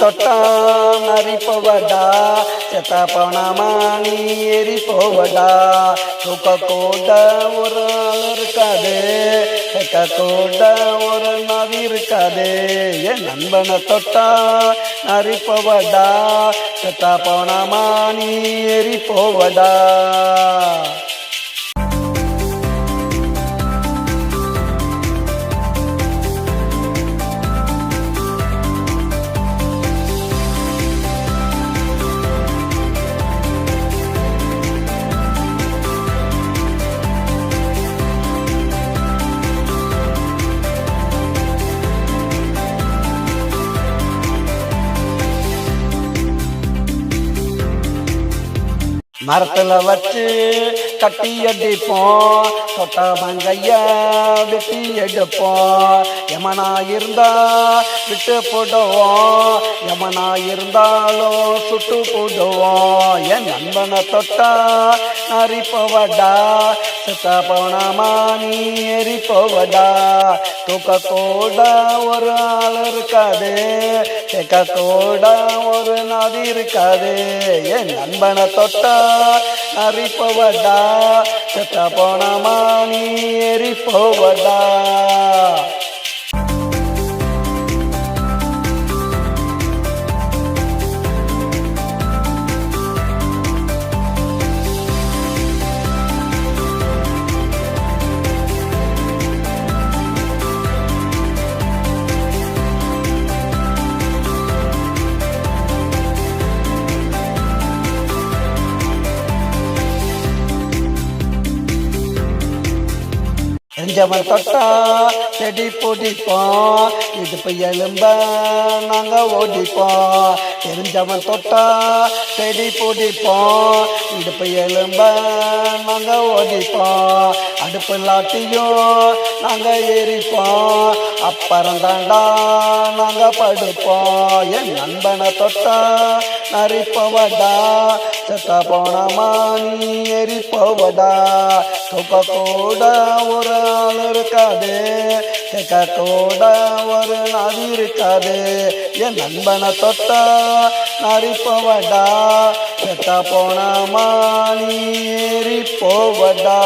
தொட்டான் அரிப்பவடா செத்த பணமானி எரிப்பவடா. தூக்க கூட ஒரு ஆள் இருக்காது செக்க கூட ஒரு நதி இருக்காது. என் நண்பனை தொட்டா அரிப்பவடா செத்த பணமானி எரிப்பவடா. மரத்தில் வச்சு கட்டி அடிப்போம் தொட்ட மங்கைய வெட்டி எடுப்போம் எமனா இருந்தா விட்டு போடுவோம் எமனா இருந்தாலும் சுட்டு போடுவோம் என் நண்பனை தொட்டா நரிப்பவடா. செத்த போனமா நீ எரிப்பவடா. தூக்க கூட ஒரு ஆள் இருக்காது. கேட்க கூட ஒரு நதி இருக்காது. என் நண்பனை தொட்டா நரிப்பவடா செத்த போனமா செஞ்சவன் தொட்டா செடி பிடிப்போம் இடுப்பு எலும்ப நாங்கள் ஓடிப்போம் தெரிஞ்சவன் தொட்டா செடி பிடிப்போம் இடுப்பு எலும்ப நாங்கள் ஓடிப்போம் அடுப்பு லாட்டியும் நாங்கள் எரிப்போம் அப்புறம் தாண்டா நாங்க படுப்போம். என் நண்பனை தொட்டா நரிப்பவடா. செத்த போனமா நீ எரிப்பவடா. தூக்க கூட ஒரு ஆள் இருக்காது. கேட்க கூட ஒரு நதி இருக்காது. என் நண்பனை தொட்டா நரிப்பவடா. செத்த போனமா நீ எரிப்பவடா.